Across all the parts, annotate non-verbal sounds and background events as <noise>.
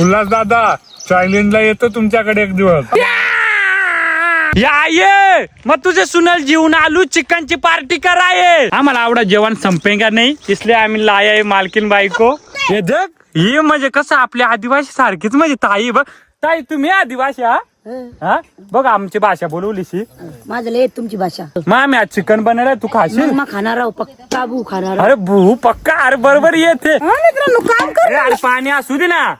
उल्हास दादा चायलेंजला येतो तुमच्याकडे एक दिवस. या ये! मग तुझे सुनल जीवन आलू चिकनची पार्टी कराये आम्हाला आवडा जेवण संपेगा नाही इसलिए आम्ही लाया आहे मालकीन बायको हे जग हे म्हणजे कसं आपल्या आदिवासी सारखीच म्हणजे ताई बघ. ताई तुम्ही आदिवासी हा? हा. बघ आमची भाषा बोलवलीशी माझं लय तुमची भाषा. मग आम्ही आज चिकन बनवलंय तू खाशील? मग खाणार आहो पक्का बू खाणार आहो. अरे भू पक्का अरे बरोबर येते. हा कर. अरे पाणी असू दे ना.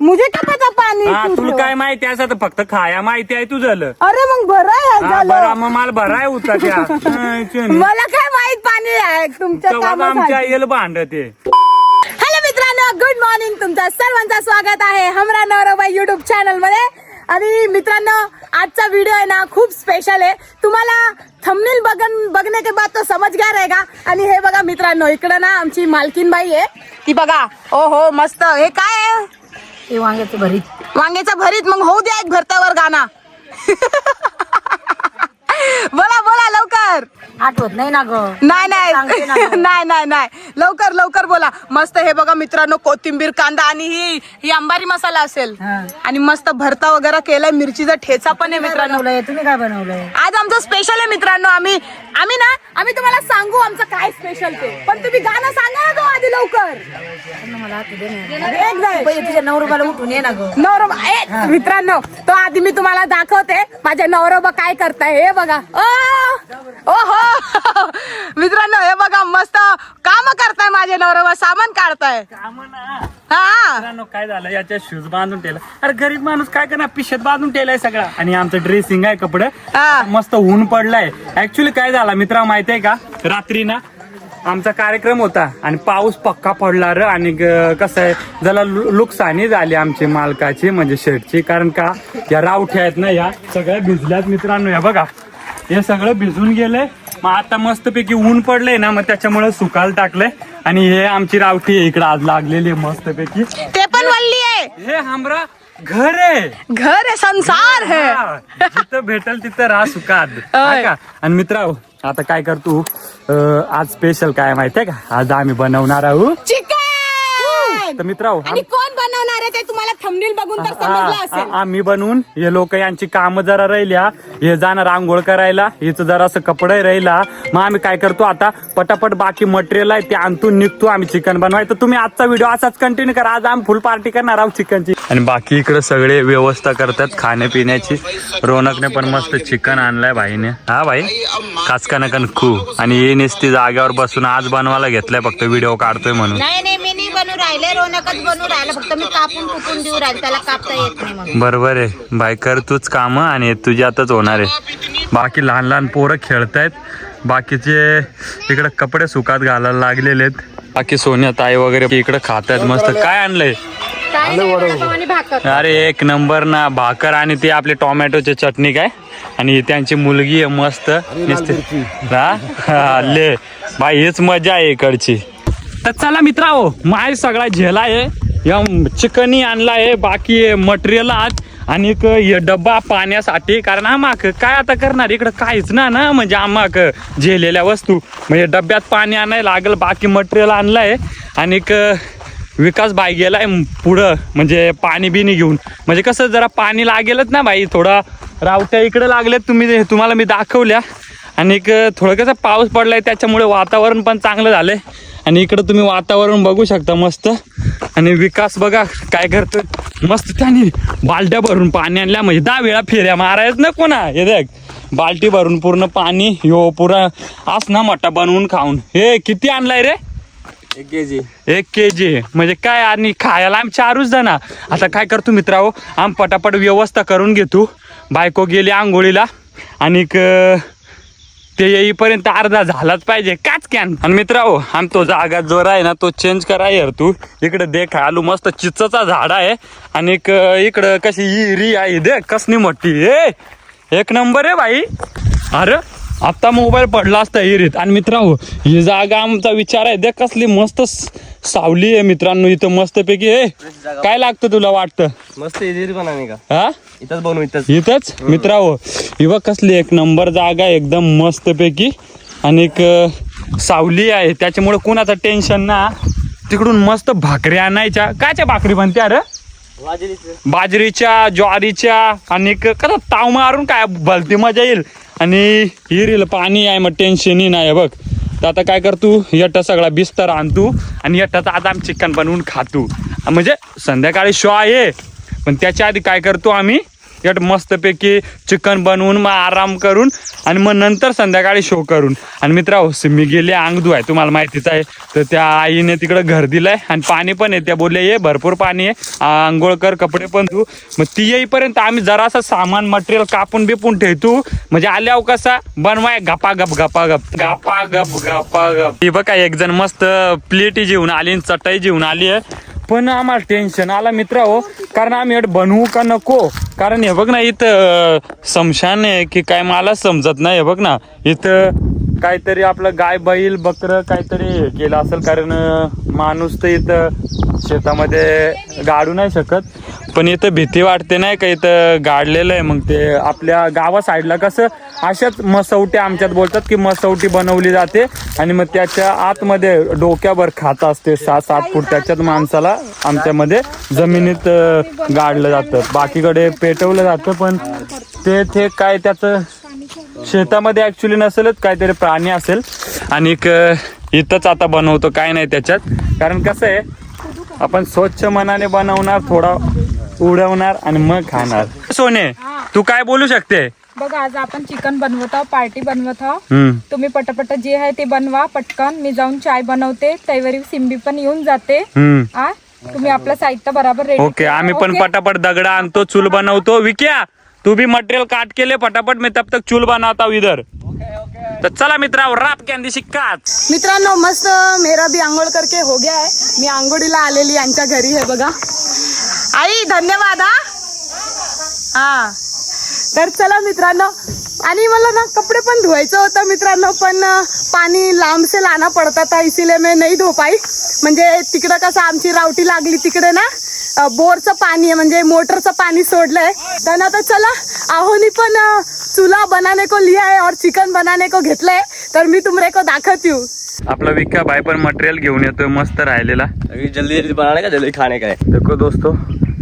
मुझे का पता पाणी हा तुला काय माहिती असं तर फक्त खाया माहिती आहे तू झालं अरे मग बरं आहे हा, झालं. बरं मग मला भराय होता त्या चुन. मला काय माहीत पाणी आहे? तुमच्या तेव्हा आमच्या कामासाठी. भांड ते हॅलो मित्रांनो. गुड मॉर्निंग तुमचं सर्वांचं स्वागत आहे हमरा नवराबाई युट्यूब चॅनलमध्ये आणि मित्रांनो आजचा व्हिडिओ आहे ना खूप स्पेशल आहे. तुम्हाला थंबनेल बघन बघने के बाद तो समज गया रहेगा आणि हे बघा मित्रांनो इकडं ना आमची मालकीन बाई आहे. ती बघा. ओ हो मस्त. हे काय आहे? ते वांग्याचं भरीत. वांग्याचा भरीत मग होऊ द्या एक भरतावर गाणा. <laughs> बोला बोला लवकर. आठवत नाही ना ग. नाही सांगते ना नाही गं. <laughs> नाही नाही नाही. लवकर लवकर बोला. मस्त हे बघा मित्रांनो कोथिंबीर कांदा आणि ही ही अंबारी मसाला असेल. हा. आणि मस्त भरता वगैरे केलाय मिरचीचा ठेचा पण आहे मित्रांनो. बनवलंय? तुम्ही काय बनवलंय? आज आमचं स्पेशल आहे मित्रांनो. आम्ही आम्ही ना आम्ही तुम्हाला सांगू आमचं काय स्पेशल ते. पण तुम्ही गाणं सांगा ना तो आधी लवकर. मला हात दे ना. एक जाय. पहिले तुझ्या नवरोबाला उठून ये ना ग. नवरोबा ए, मित्रांनो तो आधी मी तुम्हाला दाखवते. माझ्या नवरोबा काय करताय हे बघा. ओ! ओ हो मित्रांनो हे बघा मस्त काम करताय माझे नवरोबा सामान काढताय. हा. मित्रांनो, काय झालं? याच्या शूज बांधून ठेवलं. अरे गरीब माणूस काय करणार? पिशत बांधून ठेवलाय सगळा. आणि आमचं ड्रेसिंग आहे कपडे. हा. मस्त ऊन पडलाय. ऍक्च्युली काय झालं मित्रा माहितीये का? रात्री ना आमचा कार्यक्रम होता. आणि पाऊस पक्का पडला र. आणि ग- कसं आहे जरा लु- नुकसानी झाली आमची मालकाची म्हणजे शेडची कारण का या रावठ्या आहेत ना या सगळ्या भिजल्यात मित्रांनो. या बघा. हे सगळं भिजून गेलंय. मग आता मस्तपैकी ऊन पडलंय ना मग त्याच्यामुळे सुकायला टाकलंय. आणि हे आमची रावठी आहे इकडे आज लागलेली आहे मस्तपैकी. ते पण वल्ली आहे. हे हमरा घर आहे. घर आहे संसार है जिथं भेटल तिथं राहा सुखात. हा का? आणि मित्रा आता काय करतो? अं, आज स्पेशल काय माहितीये का? आज आम्ही बनवणार आहोत चिकन. तर मित्रा आणि कोण बनवणार आहे ते तुम्हाला थंबनेल बघून तर समजलं असेल. आम्ही बनवून हे लोक यांची कामं जरा राहिल्या हे जाणार आंघोळ करायला हिचं जरा असं कपडे राहिला. मग आम्ही काय करतो आता पटापट बाकी मटेरियल आहे ते आणतून निघतो आम्ही चिकन बनवाय. तर तुम्ही आजचा व्हिडिओ असाच कंटिन्यू करा. आज आम्ही फुल पार्टी करणार आहोत चिकनची आणि बाकी इकडे सगळे व्यवस्था करतात खाण्यापिण्याची. रोनकने पण मस्त चिकन आणलाय भाईने. हा भाई? खासका नकन खू आणि हे नेसती जाग्यावर बसून आज बनवायला घेतलाय फक्त व्हिडिओ काढतोय म्हणून. नाही बनू राहिले रोनकच बनू राहिलं फक्त मी कापून कुपून देऊ राहिले त्याला कापता येत नाही मग बरोबर आहे. बाय कर तूच काम आणि तुझ्यातच होणार आहे. बाकी लहान लहान पोरं खेळतायत. बाकीचे इकडे कपडे सुकात घालायला लागलेले आहेत. बाकी सोन्या ताई वगैरे इकडे खातायत मस्त. काय आणलंय? काय नाही वडापाव आणि भाकर. अरे एक नंबर ना. भाकर आणि ते आपले टोमॅटोची चटणी काय? आणि त्यांची मुलगी आहे मस्त. नुसती हा? हा, ले. बाई हेच मजा आहे इकडची. तर चला मित्राओ माय सगळा झेला आहे. या चिकनी आणला आहे बाकी मटेरियल आज. आणि एक डब्बा पाण्यासाठी कारण आमाक काय आता करणार? इकडं काहीच ना ना? म्हणजे आमाक झेलेल्या वस्तू. म्हणजे डब्यात पाणी आणायला लागल बाकी मटेरियल आणलंय. आणि एक विकास बाई गेलाय पुढं म्हणजे पाणी बिनी घेऊन. म्हणजे कसं जरा पाणी लागेलच ना बाई थोडा रावट्या इकडे लागलेत तुम्ही तुम्हाला मी दाखवल्या. आणि एक थोडं कसं पाऊस पडलाय त्याच्यामुळे वातावरण पण चांगलं झालंय. आणि इकडं तुम्ही वातावरण बघू शकता मस्त. आणि विकास बघा काय करतो मस्त त्याने बालट्या भरून पाणी आणल्या. म्हणजे दहा वेळा फेऱ्या मारायच ना कोणा? हे देख बाल्टी भरून पूर्ण पाणी ह्यो पुरा आस ना मोठा बनवून खाऊन. हे किती आणलाय रे? एक के जी एक के जी म्हणजे काय आणि खायला आम्ही चारूच जण. आता काय करतो मित्राओ आम पटापट व्यवस्था करून घेतो. बायको गेली आंघोळीला. आणि ते येईपर्यंत अर्धा झालाच पाहिजे काच कॅन. आणि मित्राओ आम तो जागा जो आहे ना तो चेंज करा यार तू. इकडे देख आलू मस्त चिचचा झाड आहे. आणि इकडं कशी री आहे देख कसली मोठी. ए एक नंबर आहे भाई अरे आता मोबाईल पडला असता हिरीत आणि मित्रांनो ही जागा आमचा विचार आहे. देख कसली मस्त सावली आहे मित्रांनो इथं मस्तपैकी. ए काय लागतं तुला वाटतं? मस्त का? हा? इथंच बनवू इथंच. इथंच? मित्रांनो ही बघ कसली एक नंबर जागा एकदम मस्तपैकी. आणि एक सावली आहे. त्याच्यामुळे कुणाचं टेन्शन ना. तिकडून मस्त भाकरी आणायच्या. कायच्या भाकरी बनते अरे बाजरीच्या. ज्वारीच्या आणि कसा ताव मारून काय भलती मजा येईल. आणि हिरील पाणी आहे मग टेन्शनही नाही बघ. तर आता काय कर तू? यट्टा सगळा बिस्तर आणतू आणि यट्टाचा आता आम्ही चिकन बनवून खातो म्हणजे संध्याकाळी शो आहे. पण त्याच्या आधी काय करतो आम्ही? यट मस्तपैकी चिकन बनवून मग आराम करून आणि मग नंतर संध्याकाळी शो करून. आणि मित्रा मी गेले अंगदू आहे तुम्हाला माहितीच आहे. तर त्या आईने तिकडं घर दिलंय आणि पाणी पण आहे. त्या बोलले ये भरपूर पाणी आहे. आंघोळ कर कपडे पण धू. मग ती येईपर्यंत आम्ही जरासं सामान मटेरियल कापून बिपून ठेवतो. म्हणजे आल्यावर कसा? बनवाय. गपा गप गपा गप. गपा गप गपा गप. ही बघा एक जण मस्त प्लेटी जेवून आली आणि चटई जेवून आली आहे. पण आम्हाला टेन्शन आला मित्र हो कारण आम्ही बनवू का नको? कारण हे बघ ना इथं समशान आहे की काय मला समजत नाही हे बघ ना. इथं काहीतरी आपलं गाय बैल बकर काहीतरी केलं असेल कारण माणूस तर इथं शेतामध्ये गाडू नाही शकत. पण इथं भीती वाटते नाही का? इथं गाडलेलं आहे. मग ते आपल्या गावा साईडला कसं अशाच मसवटी आमच्यात बोलतात की मसवटी बनवली जाते आणि मग त्याच्या आतमध्ये डोक्यावर खात असते सहा सात फूट त्याच्यात माणसाला आमच्यामध्ये जमिनीत गाडलं जातं. बाकीकडे पेटवलं जातं पण ते ते काय त्याचं शेतामध्ये ऍक्च्युली नसेलच काहीतरी प्राणी असेल. आणि इथंच आता बनवतो काय नाही त्याच्यात. कारण कसं आहे आपण स्वच्छ मनाने बनवणार थोडा उडवणार आणि मग खाणार. सोने तू काय बोलू शकते? बघा आज आपण चिकन बनवत आहोत पार्टी बनवत आहोत. तुम्ही पटापट जे आहे ते बनवा पटकन. मी जाऊन चाय बनवते त्यावेळी सिंबी पण येऊन जाते. आ तुम्ही आपलं साहित्य बराबर ओके आम्ही पण पटापट दगडा आणतो चूल बनवतो. विक्या तू भी मटेरियल काट के ले फटाफट मी तब तक चूल बनाता इधर तर चला मित्रावर राप कॅन्दी शिकाच मित्रांनो मस्त मेरा भी आंघोळ करके हो गया आहे मी आंघोळीला आलेली यांच्या घरी आहे बघा. आई धन्यवाद हा. हा. तर चला मित्रांनो आणि मला ना कपडे पण धुवायचं होतं मित्रांनो पण पाणी लांब से लाना पडता था इसीलिए मैं नाही धो पाई. म्हणजे तिकडं कसं आमची रावटी लागली तिकडे ना बोरचं पाणी आहे म्हणजे मोटरचं पाणी सोडलंय. तर आता चला आहोनी पण अं, चूल्हा बनाने को लिया है और चिकन बनाने को घेतलंय. तर मी तुमरे को दाखवती हूँ आपला विक्का भाई पण मटेरियल घेऊन येतोय मस्त राहिलेला. अभी जल्दी जल्दी बनाने का जल्दी खाने का है? देखो दोस्तों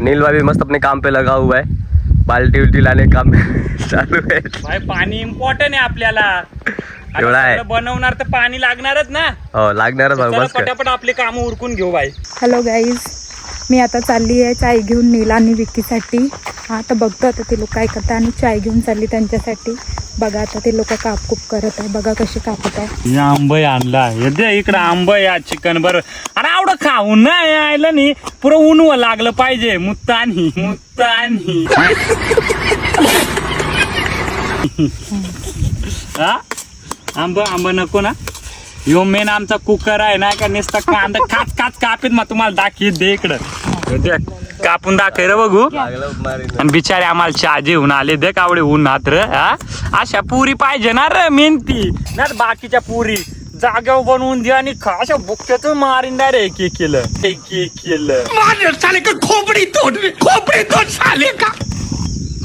नील भाई भी मस्त अपने काम पे लगा हुआ है। बाल्टी उल्टी लाने काम <laughs> चालू है। भाई पाणी इम्पॉर्टंट आहे आपल्याला. एवढं आहे. बनवणार तर पाणी लागणारच ना. हो लागणारच भाऊ चला बस काय पटापट आपले काम उरकून घेऊ भाई. हॅलो गाईज मी आता चालली आहे चाय घेऊन नीला आणि विकीसाठी आता बघतो आता ते लोक काय करतात आणि चाय घेऊन चालली त्यांच्यासाठी. बघा आता ते लोक कापकूप करत आहे. बघा कसे कापत आहे. या आंबय आणला हे दे इकडं आंब या चिकन बर. अरे आवडं खाऊन नाही आयलं नाही. पुरं ऊन लागलं पाहिजे. मुत्तानी. मुत्तानी. हा? आंब आंब नको ना? यो मेन आमचा कुकर आहे ना का नुसता कांदा काच काच कापीत मग तुम्हाला दाखवीत दे इकडं. हे कापून दाखव रे बघू. आणि बिचारे आम्हाला चहा जेवून आले दे कावडे उन्हात र हा? अशा पुरी पाहिजे ना र मेहनती ना रे बाकीच्या पुरी. जाग्यावर बनवून दे आणि खा. अशा बुक्क्यात मारीन रे एक एक केलं एक एक केलं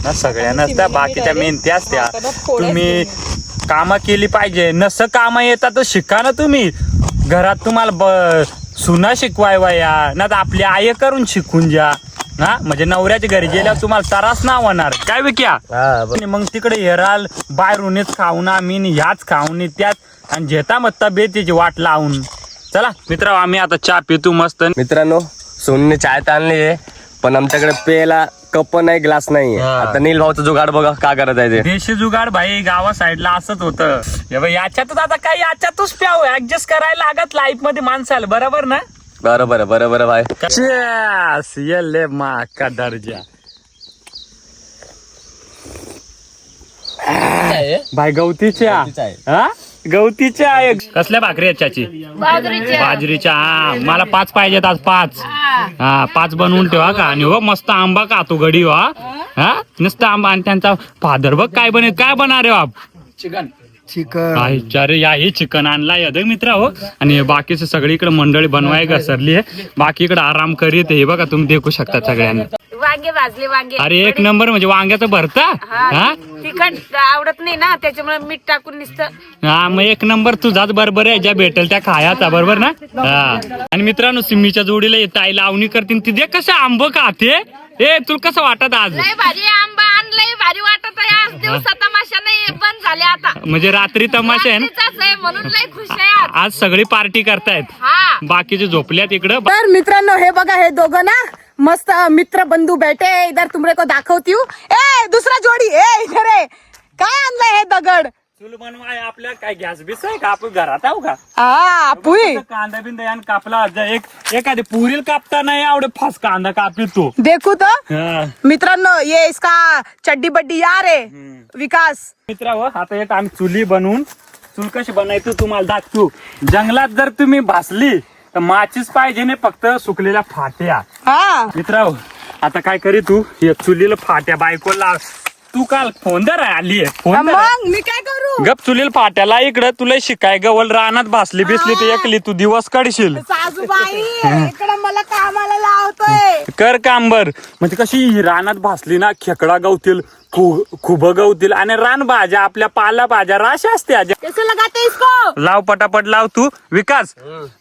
ना सगळ्या नसत्या बाकीच्या मेहनती असत्या तुम्ही कामं केली पाहिजे. नस काम येतात तर शिका ना तुम्ही. घरात तुम्हाला ब सुना शिकवाय या ना तर आपली आई करून शिकून जा. हा? म्हणजे नवऱ्याच्या घरी गेल्यावर तुम्हाला त्रास ना होणार. काय विक्या. आणि मग तिकडे हेराल बाहेरूनच खाऊन आम्ही ह्याच खाऊन त्यात आणि घेता मग तब्येतीची वाट लावून. चला मित्र आम्ही आता चहा पितो मस्त. मित्रांनो सोनीने चाय तर आणली आहे. पण आमच्याकडे पेला कप नाही ग्लास नाही हा. आता नील भाऊचं जुगाड बघा का करत आहे ते. देशी जुगाड भाई गावा साईडला असत होतं. हे बघ, याच्यातच आता काय याच्यातच प्याव ऍडजस्ट करायला लागत लाईफमध्ये माणसाला बरोबर ना? बरोबर बरोबर भाई. Cheers! मा का दर्जा भाई गवतीच्या. हा? गवतीच्या आहे. कसल्या भाकरी आहेत चाची? बाजरीच्या हा. मला पाच पाहिजेत आज पाच. हा. पाच बनवून ठेवा का? आणि हो मस्त आंबा खातो गडी वा हा नुसतं आंबा आणि त्यांचा फादर बघ काय बने काय बना रे बाप. चिकन. अरे या हे चिकन आणला या दे मित्र हो. आणि हे बाकीचं सगळीकडे मंडळी बनवाय घसरली आहे. बाकी इकडे आराम करीत हे बघा तुम्ही देखू शकता सगळ्यांना. वांगे भाजले वांगे. अरे एक नंबर म्हणजे वांग्याचं भरता? हा हा? तिखट आवडत नाही ना त्याच्यामुळे मीठ टाकून नुसतं. हा मग एक नंबर तुझाच बरोबर आहे ज्या भेटेल त्या खायाचा बरोबर ना? हा. आणि मित्रांनो सिम्मीच्या जोडीला येत आई लावणी करतील तिथे कसं आंब खाते? ए तुला कसं वाटत आज? लय भारी आंबा आणलंय भारी वाटत आहे आज. दिवसा तमाशा नाही बंद झाले आता. म्हणजे रात्री तमाशा आहे ना? रात्रीचाच आहे म्हणून लय खुश आहे आज. आज सगळी पार्टी करतायत. हा. बाकीचे झोपल्यात इकडं. तर मित्रांनो हे बघा हे दोघं ना मस्त मित्र बंधू बैठे इधर तुमरे को दाखवती हूँ। ए दुसरा जोडी ए इधर आहे काय आणलंय हे दगड? चूल बनवाय आपल्या काय गॅस बीस आहे का? आपण घरात आहो का? हा कांदा बिंदा यान कापला. ज- एक एखादी पुरील कापता नाही आवडे फास कांदा कापी तू. देखू तो. हा. मित्रांनो ये इसका चड्डी बड्डी यार आहे विकास. मित्र हो आता एक आम्ही चुली बनवून चूल कशी बनायचं तुम्हाला दाखवू. जंगलात जर तुम्ही भासली तर माचीच पाहिजे नाही फक्त सुकलेल्या फाट्या. हा. मित्र आता काय करी तू? या चुलीला फाट्या बायकोला तू काल फोन दर आली आहे फोन दर मग मी काय करू? गप चुलील फाट्याला इकडं तुला शिकाय गवल रानात भासली बिसली तर एकली तू दिवस काढशील. सासूबाई इकडं मला कामाला लावतोय. कर काम बर म्हणजे कशी रानात भासली ना खेकडा गवतील खुब गवतील आणि रान भाज्या आपल्या पाला भाज्या राशा असत्या ज्या- कैसे लगाते इसको लाव पटापट लाव तू. विकास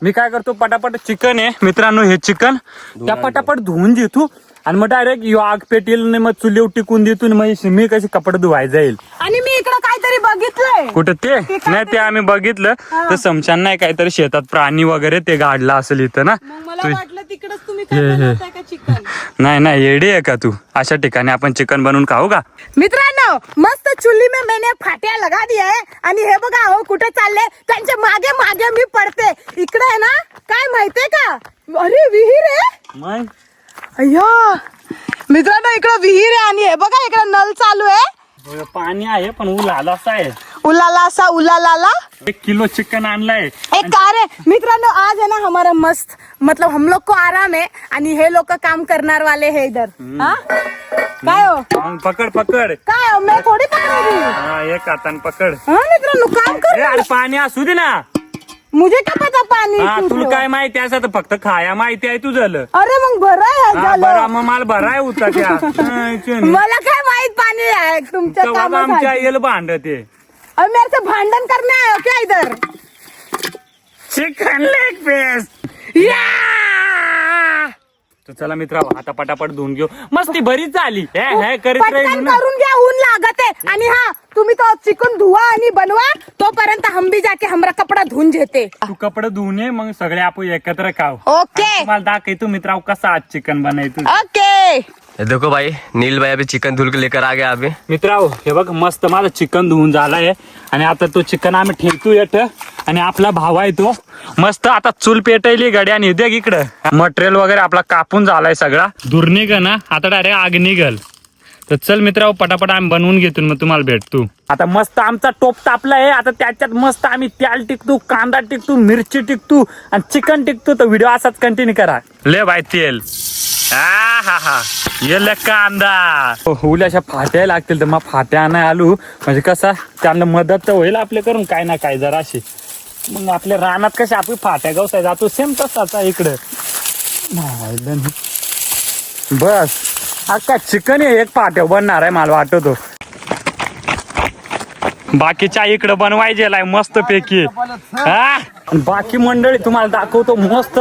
मी काय करतो पटापट चिकन आहे. मित्रांनो हे चिकन त्या पटापट धुवून दे तू. आणि मग डायरेक्ट यो आग पेटील आणि मग चुलीव टिकून देतो आणि मग मी कशी कपडे धुवाय जाईल. आणि मी इकडं काहीतरी बघितलंय. कुठं ते? नाही ते आम्ही बघितलं. तर समशान नाही काहीतरी शेतात प्राणी वगैरे ते गाडला असेल इथं ना. मग मला तू- वाटलं तिकडच तुम्ही हे, हे. बनवताय का चिकन? नाही नाही येडी आहे का तू? अशा ठिकाणी आपण चिकन बनवून खाऊ का? मित्रांनो मस्त चुल्ली में मैंने फाट्या लगा दिया है. आणि हे बघा हो कुठे चालले? त्यांच्या मागे मागे मी पडते. इकडे आहे ना काय माहितीये का? अरे विहीर आहे. मग? अय्या मित्रांनो इकडं विहीर आहे आणि हे बघा इकडे नल चालू आहे. पाणी आहे पण ऊल आला असा आहे. उलाला असा उलालाला. एक किलो चिकन आणलाय. एक कार है मित्रांनो आज है ना हमारा मस्त मतलब हम लोग को आराम है आणि हे लोक काम करणार वाले है इधर. हा? काय हो? मग पकड पकड. काय हो? मैं थोडी पकड़ी हा एक हातान पकड. हा मित्रांनो काम ए, कर अरे पाणी असू दे ना. मुझे क्या पता पाणी हा तुला? काय माहिती असं तर फक्त खाया माहिती आहे तू झालं अरे मग बरं आहे हा, झालं. बरं मग मला भराय होता त्या चुनी. मला काय माहीत पाणी आहे? तुमच्या तर बाबा आमच्या कामासाठी. येल भांड ते अब मेरे से भांडन करने आए हो क्या इधर. चिकन लेग पीस या तर चला मित्र आता पटापट धुवून घेऊ. मस्ती बरीच झाली. हे हे करीत राहिलो पटकन ना करून घ्या ऊन लागत आहे. आणि हा तुम्ही तो चिकन धुवा आणि बनवा. तोपर्यंत हम भी जाके हमरा कपडा धुवून घेते. तू कपडे धुवून ये मग सगळे आपण एकत्र खाऊ. ओके. तुम्हाला दाखवतो मित्र कसा आज चिकन बनायचं ओके. ये देखो भाई नील भाई अभी चिकन धुल के लेकर आ गया अभी. मित्रांनो हे बघ मस्त माझं चिकन धुवून झालाय. आणि आता तो चिकन आम्ही ठेवतो येत आणि आपला भाव आहे तो. मस्त आता चूल पेटवली गड्या आणि दे इकडं. मटेरियल वगैरे आपला कापून झालाय सगळा. दूर निघ ना. आता डायरेक्ट आग निघल. तर चल मित्रांनो पटापट आम्ही बनवून घेतो मग तुम्हाला भेटतो. आता मस्त आमचा टोप तापला आहे. आता त्याच्यात मस्त आम्ही तेल टिकतो कांदा टिकतो मिरची टिकतो आणि चिकन टिकतो. तर व्हिडिओ असाच कंटिन्यू करा. ले बाय तेल. हा हा. ये कांदा. उल्या अशा फाट्या लागतील तर मग फाट्या नाही आलू. म्हणजे कसा त्यांना मदत तर होईल आपल्या करून काय ना काय जरा अशी मग आपल्या रानात कशा आपण फाट्या गवसाय जातो सेम तसाच आहे इकडं. बस. अक्का चिकन एक फाट्या बनणार आहे मला वाटतो. बाकीच्या इकडे बनवायचे मस्त पैकी. हा? बाकी मंडळी तुम्हाला दाखवतो मस्त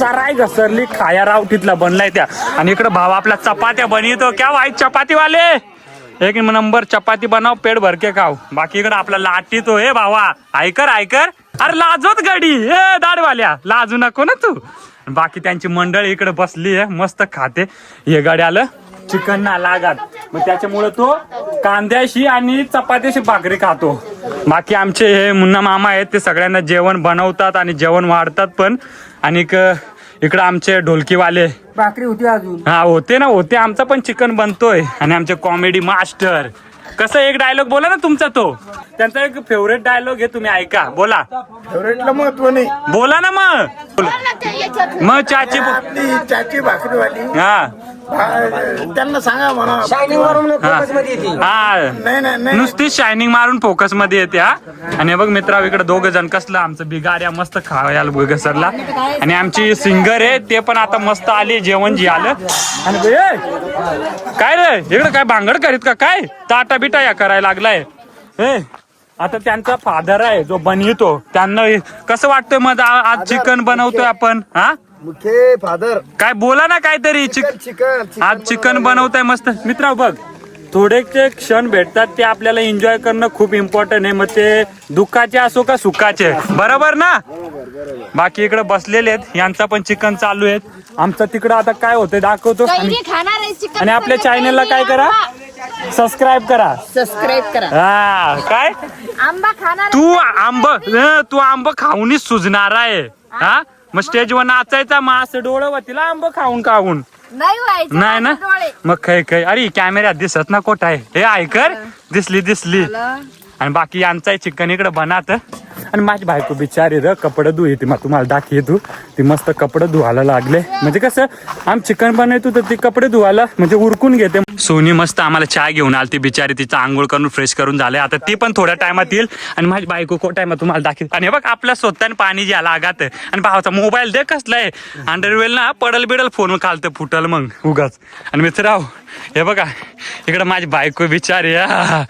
चराय घसरली खाया रावटीतला बनलाय त्या. आणि इकडे भाव आपल्या चपात्या बनवतो. क्या वाईट चपाती वाले एक नंबर चपाती बनाव पेट भर के खाव. बाकी इकडे आपला लाटी तो हे भावा ऐकर ऐकर अरे लाजोत गडी हे दाडवाल्या लाजू नको ना तू. बाकी त्यांची मंडळी इकडे बसली आहे मस्त खाते. हे गाडी आलं चिकन ना लागत. मग त्याच्यामुळे तो कांद्याशी आणि चपात्याशी भाकरी खातो. बाकी आमचे हे मुन्ना मामा आहेत ते सगळ्यांना जेवण बनवतात आणि जेवण वाढतात पण. आणि इकडं आमचे ढोलकीवाले. भाकरी होती अजून. हा होते ना होते. आमचा पण चिकन बनतोय. आणि आमचे कॉमेडी मास्टर कसं एक डायलॉग बोला ना तुमचा तो. त्यांचा एक फेवरेट डायलॉग आहे तुम्ही ऐका. बोला. फेवरेटला महत्त्व नाही. बोला ना मग. मग चाची चाची भाकरीवाली. हा. त्यांना सांगा म्हणा. हा. नुसती शायनिंग मारून फोकसमध्ये येते हा. आणि हे बघ मित्रा इकडे दोघ जण कसलं आमचं बिगाऱ्या मस्त खायला घसरला आणि आमची सिंगर आहे ते पण आता मस्त आली जेवण जी आलं. आणि ए, काय रे? इकडे काय भांगड करीत का? काय? ताटा बिटा या करायला लागलाय. ए आता त्यांचा फादर आहे जो बनवितो. त्यांना कसं वाटतंय मग आ- आज चिकन बनवतोय आपण हा? मुखे फादर. काय बोला ना काहीतरी चिकन चिकन आज चिकन बनवताय मस्त. मित्रा बघ थोडे जे क्षण भेटतात ते आपल्याला एन्जॉय करणं खूप इम्पॉर्टंट आहे. मग ते दुःखाचे असो का सुखाचे. बरोबर ना? बाकी इकडे बसलेले आहेत. यांचा पण चिकन चालू आहे आमचं तिकडं आता काय होतंय दाखवतो. आणि कैरी खाणार आहे चिकन आणि आपल्या चॅनलला काय करा? सबस्क्राईब करा. सबस्क्राईब करा. हा काय? आंबा खाणार तू आंब तू आंब खाऊनच सुजणार आहे. हा? मग स्टेजवर नाचायचा मग असं डोळं होतील आंब खाऊन खाऊन. नाही व्हायचं नाही ना? डोळे. मग काय काय अरे कॅमेऱ्यात दिसत ना कोट आहे? हे ऐकर दिसली दिसली. आणि बाकी यांचा चिकन इकडे बनात आणि माझी बायको बिचारी र कपडे धुई येते मग तुम्हाला दाखी तू. ती मस्त कपडे धुवायला लागले. म्हणजे कसं आम चिकन बनवतो तर ती कपडे धुवायला म्हणजे उरकून घेते. सोनी मस्त आम्हाला चहा घेऊन आली ती बिचारी तिचं आंघोळ करून फ्रेश करून झाले आता ती पण थोड्या टायमात येईल आणि माझी बायको कोट आहे मग तुम्हाला दाखी आणि हे बघ आपल्या स्वतःने पाणी ज्याला आगात आणि भावाचा मोबाईल दे कसलाय अंडरवेल ना पडल बिडल फोन खालतं फुटल मग. उगाच. आणि मित्र हे बघा इकडं माझी बायको बिचारी हा.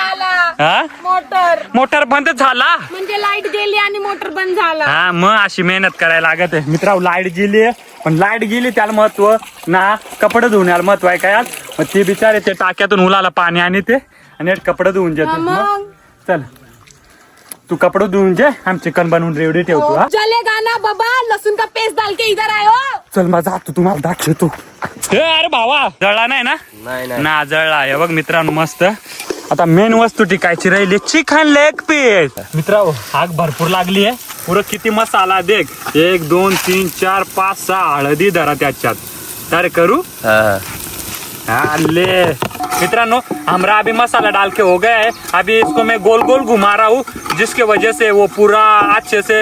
मोटर बंद झाला. हा? मोटर. मोटर बंद झाला? म्हणजे लाइट गेली आणि मोटर बंद झाला. हा मग अशी मेहनत करायला लागत आहे. मित्रांनो लाइट गेली पण लाइट गेली त्याला महत्त्व ना कपडे धुण्याला महत्त्व आहे काय आज? मग ते बिचारे ते टाक्यातून उलाला पाणी आणि ते आणि कपडे धुवून जेते मग चल. तू कपडे धुवून जे आम चिकन बनवून रेवडी ठेवतो हा. चलेगा ना बाबा लहसुन का पेस्ट डाल के इधर आयो. चल मग जातो तुम्हाला दाखवतो. हे अरे भावा जळला नाही ना? नाही नाही. ना जळला हे बघ मित्रांनो मस्त. आता मेन वस्तू टिकायची राहिली? चिकन लेग पीस मित्रांनो आग भरपूर लागली आहे. पुरं किती मसाला देख. एक दोन तीन चार पाच सहा हळदी धरा त्याच्यात. तर करू? हा, हा. हाँ, ले मित्रांनो हमारा अभी मसाला डाल के हो गया है. अभी इसको मैं गोल गोल घुमा रहा हूँ जिसके वजह से वो पूरा अच्छे से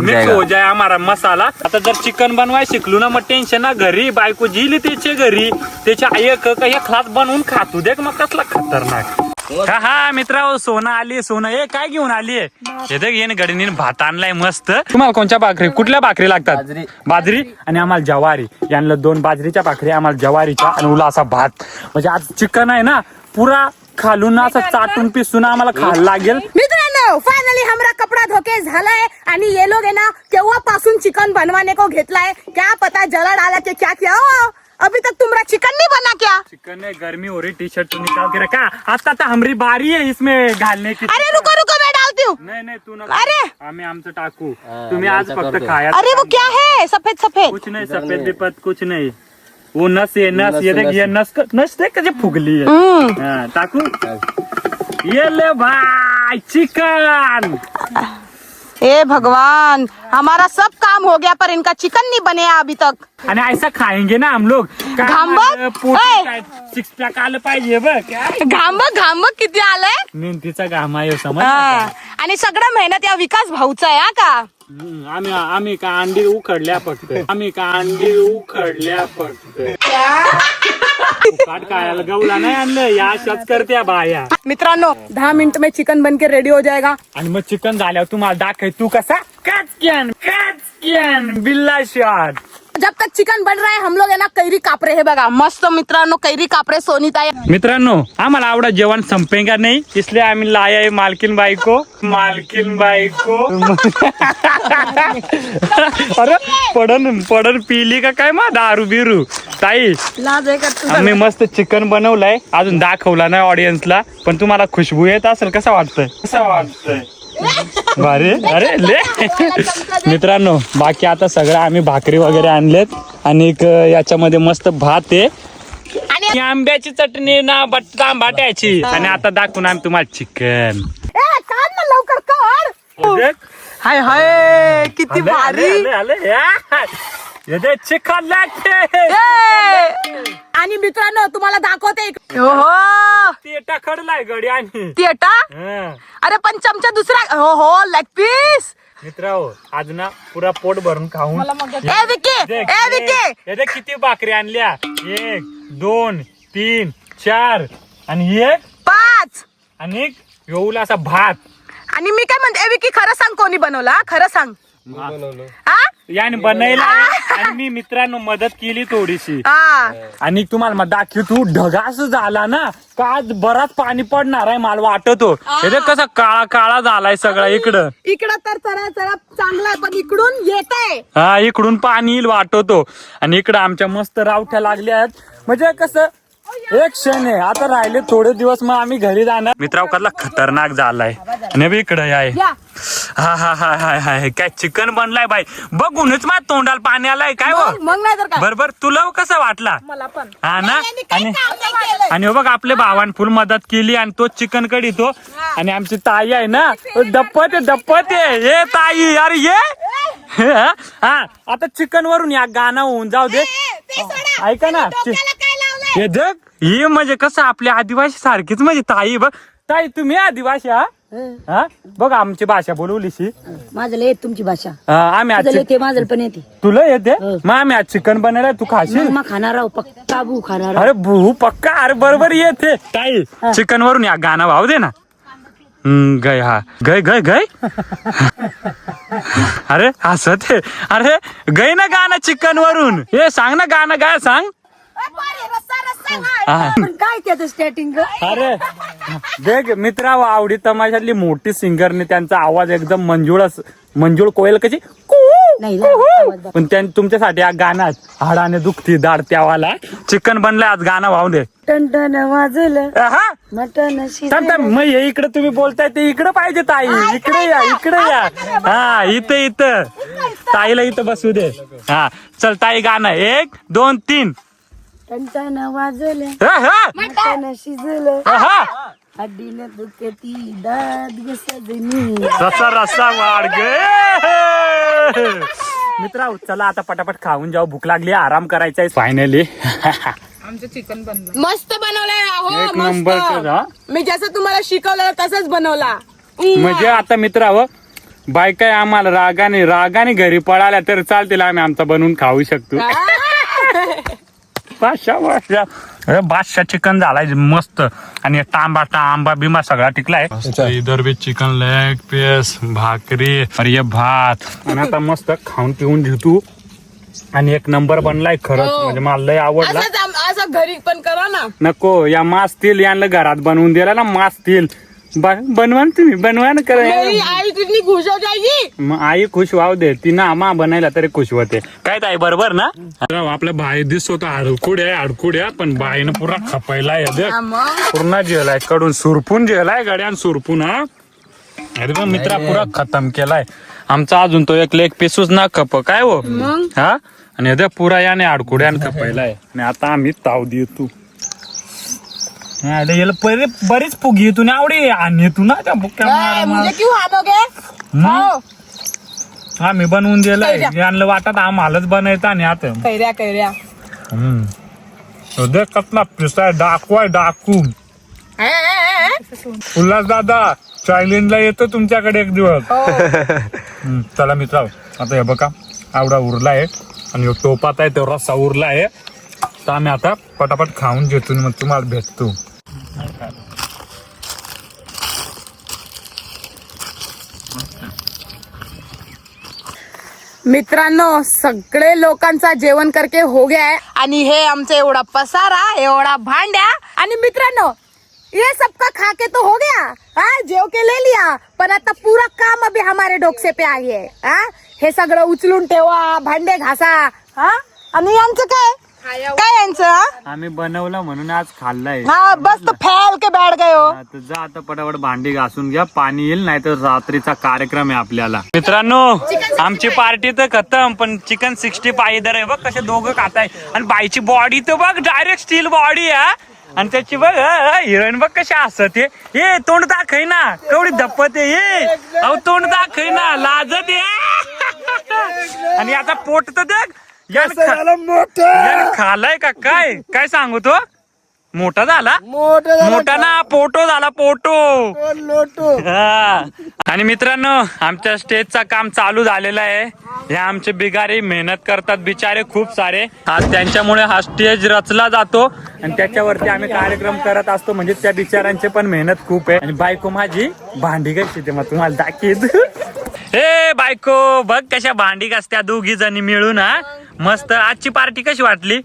मिक्स. हो जाए हमारा मसाला। आता जर चिकन बनवाय शिकलो ना मग टेन्शन ना घरी बायको जिली त्याच्या घरी. त्याच्या आई काही खास बनवून खातू. देख मग कसला खतरनाक. हा हा मित्रा सोना आली सोना. ए काय घेऊन आली? हे देख येणे गडीने भात आणलाय मस्त. तुम्हाला कोणत्या भाकरी कुठल्या भाकरी लागतात? बाजरी. बाजरी आणि आम्हाला जवारी. यांना दोन बाजरीच्या भाकरी आम्हाला जवारीच्या आणि उला असा भात. म्हणजे आज चिकन आहे ना पुरा खालून असं चाटून पिसून आम्हाला खायला लागेल. मित्रांनो फायनली हमरा कपड़ा धोके झालाय आणि ये लोग है ना केव्हापासून चिकन बनवाने को घेतलाय? क्या पता जला डाला के क्या किया? अभी तक तुम्हारा चिकन नहीं बना क्या? चिकन है गर्मी हो रही टी शर्ट तो निकाल के रखा। आता तो हमारी बारी है इसमें घालने की। अरे रुको रुको मैं डालती हूँ। नाही नाही तू ना अरे! नका आम्ही आमचं टाकू। तुम्ही आज फक्त खाया अरे वो क्या है? सफ़ेद सफ़ेद। कुछ नहीं सफ़ेद बिपत कुछ नहीं। वो नस ये नस ये देख ये नस। नस देख कशी फुगली है। हाँ, टाकू। ये ले भाई चिकन। हे भगवान हमारा सब काम हो गया पर इनका चिकन नहीं बने अभी तक आणि ऐसा खाएंगे ना हम लोग काय घांबट? माझं पोट ऐ! काय सिक्स पॅक आलं पाहिजे बघ घांब घांब किती आलंय मेहनतीचा घाम आहे समज हा. आणि सगळं मेहनत या विकास भाऊचा आहे हा का आम्ही आम्ही का अंडी उखडल्या फक्त. आम्ही का अंडी उखडल्या फक्त. काट काढायला गवला नाही आणलं या अशाच करत्या बाया. मित्रांनो दहा मिनट में चिकन बन के रेडी हो जाएगा आणि मग चिकन झाल्यावर तुम्हाला दाखव तू कसा? कॅचकॅन कॅचकॅन बिल्ला शॉट जब तक चिकन बन रहा है हम लोग है ना कैरी कापरे हे बघा। मस्त मित्रांनो कैरी कापरे सोनीता मित्रांनो आम्हाला आवडत जेवण संपेगा नाही इसलिए आम्ही लाया आहे मालकीन बाईको. मालकीन बाईको. <laughs> अरे पडन पडन पिली का काय मा? दारू बिरू. ताई लाज आहे का तुझं? आम्ही मस्त चिकन बनवलंय. अजून दाखवला नाही ऑडियन्सला पण तुम्हाला खुशबू येत असेल कसं वाटतंय? कसं वाटतंय? भारी? अरे ले. मित्रांनो बाकी आता सगळं आम्ही भाकरी वगैरे आणलेत. आणि एक याच्यामध्ये मस्त भात आहे. आणि आंब्याची चटणी ना बट बाट्याची आणि आता दाखवून आम्ही तुम्हाला चिकन ए, काढ ना लवकर हाय हाय किती भारी. चिकन! आणि मित्रांनो तुम्हाला दाखवते हो ते टाकडलाय गडी आणि हं. अरे पण चमचा दुसरा हो हो लेग पीस मित्रांनो आज ना पुरा पोट भरून खाऊन. ए विकी! देख, ए विकी! एक- हे देख किती भाकरी आणल्या. एक दोन तीन चार आणि ही एक? पाच. आणि एक येऊला असा भात. आणि मी काय म्हणते ए विकी खरं सांग कोणी बनवला हा? खरं सांग. हा याने बनायला आणि मी मित्रांनो मदत केली थोडीशी. हा आणि तुम्हाला मग दाखव तू ढगास झाला ना का आज बराच पाणी पडणार आहे मला वाटतो. हे कसा काळा काळा झालाय सगळा इकडं. इकडं तर चला चला चांगला आहे पण इकडून येत आहे. हा इकडून पाणी येईल वाटतो. आणि इकडं आमच्या मस्त रावठ्या लागल्या आहेत. म्हणजे कसं एक क्षण आहे. आता राहिले थोडे दिवस मग आम्ही घरी जाणार. मित्राव कसला खतरनाक झालाय. आणि इकडं आहे. या. हा हा हा हा हा काय चिकन बनलाय बाई. बघूनच माझ्या तोंडाला पाणी आलाय. काय हो? मग नाही तर काय? बरोबर तुला कसा वाटला? मला पण. हा ना? आणि आणि हो बघ आपल्या भावान फुल मदत केली आणि तो चिकन कडी तो आणि आमची ताई आहे ना दप्पत आहे दप्पत हे ताई अरे ये. हा हा, आता चिकन वरून या गाणं होऊन जाऊ दे. ऐका ना हे जग हे म्हणजे कसं आपल्या आदिवासी सारखीच म्हणजे ताई बघ. ताई तुम्ही आदिवासी हा? हा. बघ आमची भाषा बोलवलीशी. माझं लय येत तुमची भाषा. हा, आम्ही आज तुझं येते माझं पण येते. तुला येते? मग आम्ही आज चिकन बनवलंय तू खाशील? मग मग खाणार आहो पक्का भू खाणार आहो. अरे भू पक्का? अरे बरोबर येते. ताई चिकन वरून या गाणं भाव दे ना. हम्म, गय हा. गय गय गय? अरे हसत आहे. अरे गय ना गाणं चिकन वरून. हे सांग ना गाणं गाय सांग? हा. पण काय त्याचं स्टार्टिंग अरे देख मित्रा आवडी तमाशातली मोठी सिंगरने त्यांचा आवाज एकदम मंजुळ अस- मंजुळ कोयल कशी? कू, नाही ना, कू. आवाज दाखव. पण त्यां तुमच्यासाठी हा गाणं हाडाने दुखती दाड त्यावाला चिकन बनलंय आज गाणं वाहू दे. टन टन वाजलं हा मटन थांब थांब मग हे इकडे तुम्ही बोलताय ते इकडे पाहिजे ताई. इकडे या इकडे या. हा इथं इथं. ताईला इथं बसू दे. हा चल ताई गाणं एक दोन तीन. टन वाजलं हा, हा. मटन शिजलं. हा. हड्डीनं दुखती रसा रसा वाढ गे. मित्रा चला आता पटापट खाऊन जाऊ. भूक लागली आराम करायचा आहे. फायनली मस्त बनवलंय अहो एक नंबर मस्त मी जसं तुम्हाला शिकवलं तसंच बनवला. म्हणजे आता मित्राव बायका आम्हाला रागाने रागाने घरी पळाल्या तर चालतील आम्ही आमचा बनवून खाऊ शकतो. बादशा बादशा चिकन झालाय मस्त. आणि तांबा आंबा बिंबा सगळा टिकलाय. इधर बी चिकन लेग पीस भाकरी. अरे हे भात. आणि आता मस्त खाऊन पिऊन घेतो. आणि एक नंबर बनलाय खरंच. म्हणजे मला लय आवडला. असं घरी पण करा ना. नको या मासतील यांना घरात बनवून दिला ना मासतील. बनवा ना तुम्ही बनवा ना मेरी करा आई कितनी खुश हो जाएगी मग आई खुश व्हाव दे. ती ना मा बनायला तरी खुश होते. काय ताई बरोबर ना? आपल्या बाई दिसतो हाडकुड आहे हाडकुड आहे पण बाईनं पुरा खपायलाय हा, मग? पूर्ण जेलायकडून सुरपून जेलाय गड्यान सुरपून हा. अरे पण मित्रा पुरा खतम केलाय. आमचा अजून तो एक लेग पिसूच ना खप काय हो? हा? आणि अरे पुरा याने आडकुड्यान खपायलाय आणि आता आम्ही ताव देतो. अरे याला पहिले बरीच फुगी येतो ना आवडी आणि तू ना त्या बुक्या मारा मारा. क्यों हाणोगे मग आम्ही बनवून दिलंय. यांना वाटत आम्हालाच बनायचं आणि आता. कैऱ्या कैऱ्या. हम्म. तो देख कसला पिसाय डाकू आहे डाकू. ए, ए, ए. उल्हास दादा चायलेंजला येतो तुमच्याकडे एक दिवस. हो. हम्म, चला मित्र आता हे बघा. आवडा उरला आहे. आणि ह्यो टोपात आहे तो रस्सा उरला आहे. तर आम्ही आता पटापट खाऊन घेतो आणि मग तुम्हाला भेटतो. मित्रांनो सगळे लोकांचा जेवण करके हो गया है. आणि हे आमचं एवढा पसारा एवढा भांड्या. आणि मित्रांनो ये सबका खा के तो हो गया. हाँ जेव के ले लिया. पण आता पूरा काम अभी हमारे डोकसे पे आई है. हाँ हे सगळं उचलून ठेवा भांडे घासा. हा आणि यांचं काय? काय यांचं हा? आम्ही बनवलं म्हणून आज खाल्लाय. हा बस तो फैल के बैठ गए हो. जा आता पटापट भांडी घासून घ्या पाणी येईल नाही तर रात्रीचा कार्यक्रम आहे आपल्याला. मित्रांनो आमची पार्टी तर खतम पण चिकन सिक्स्टी इधर आहे बघ कसे दोघं खाताय. आणि बाईची बॉडी तर बघ डायरेक्ट स्टील बॉडी आहे आणि त्याची बघ हिरोईन बघ कशी असत ये तोंड दाखय ना केवढी धप्पत आहे ये अहो तोंड दाखय ना लाजत ये आणि आता पोट तर देख यानं कसं खा- झालं मोठं. यानं खालाय का? काय? काय सांगू तो? मोठा झाला? मोठं झालं मोठा ना पोटो झाला पोटो. लोटू? हा. आणि मित्रांनो आमच्या स्टेजचा काम चालू झालेलं आहे. हे आमचे बिगारी मेहनत करतात बिचारे खूप सारे. आज त्यांच्यामुळे हा स्टेज रचला जातो. आणि त्याच्यावरती आम्ही कार्यक्रम करत असतो. म्हणजे त्या बिचारांचे पण मेहनत खूप आहे. आणि बायको माझी भांडी कशी ते मग तुम्हाला दाखीत हे बायको बघ कशा भांडी कसत्या दोघी जणी मिळून हा. मस्त. आजची पार्टी कशी वाटली?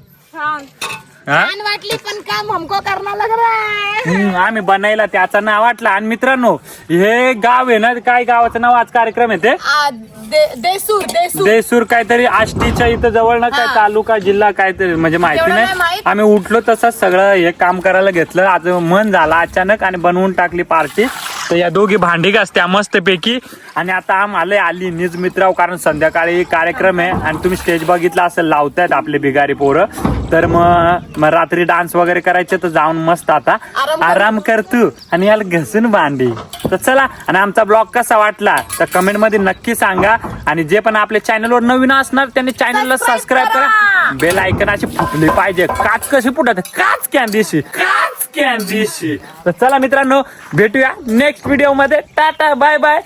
हा? छान वाटली पण काम हमको करना लग रहा है. हम्म, आम्ही बनायला त्याचा नाव वाटला. आणि मित्रांनो हे गाव आहे ना काय गावाचं नाव आज कार्यक्रम आहे ते? आ, दे- देसूर देसूर. देसूर काहीतरी आष्टीच्या इथं जवळ ना काय तालुका जिल्हा काहीतरी म्हणजे माहिती नाही. नाही माहीत. आम्ही उठलो तसंच सगळं हे काम करायला घेतलं. आज मन झाला अचानक आणि बनवून टाकली पार्टी. तर या दोघी भांडी घासत्या मस्तपैकी. आणि आता आम आले आली निज मित्राव कारण संध्याकाळी कार्यक्रम आहे आणि तुम्ही स्टेज बघितला असं लावतायत आपले बिगारी पोरं. तर मग मग रात्री डान्स वगैरे करायचे तर जाऊन मस्त आता. आराम कर. तू. आणि याला घसून भांडी. तर चला आणि आमचा ब्लॉग कसा वाटला? तर कमेंटमध्ये नक्की सांगा. आणि जे पण आपल्या चॅनलवर नवीन असणार त्यांनी चॅनलला सबस्क्राईब करा. करा. बेल ऐकन अशी फुटली पाहिजे. काच कशी फुटत? काच कॅन्डीशी काच कॅन्डीशी तर चला मित्रांनो भेटूया नेक्स्ट व्हिडिओमध्ये. Tata bye bye